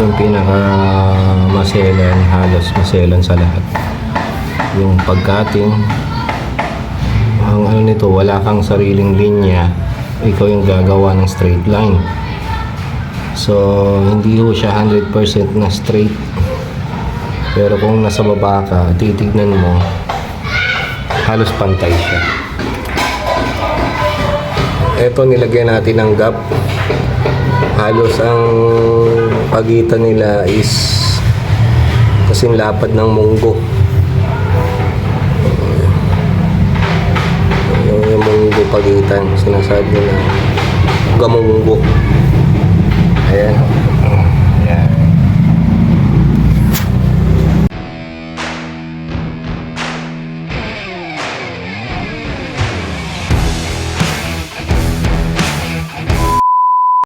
yung pinaka maselan, halos maselan sa lahat. Yung pagkating, ang ano nito, wala kang sariling linya, ikaw yung gagawa ng straight line. So, hindi ho siya 100% na straight. Pero kung nasa baba ka, titignan mo, halos pantay siya. Ito nilagyan natin ng gap. Halos ang pagitan nila is kasing lapad ng munggo. Yung, munggo pagitan, sinasabi na gamunggo.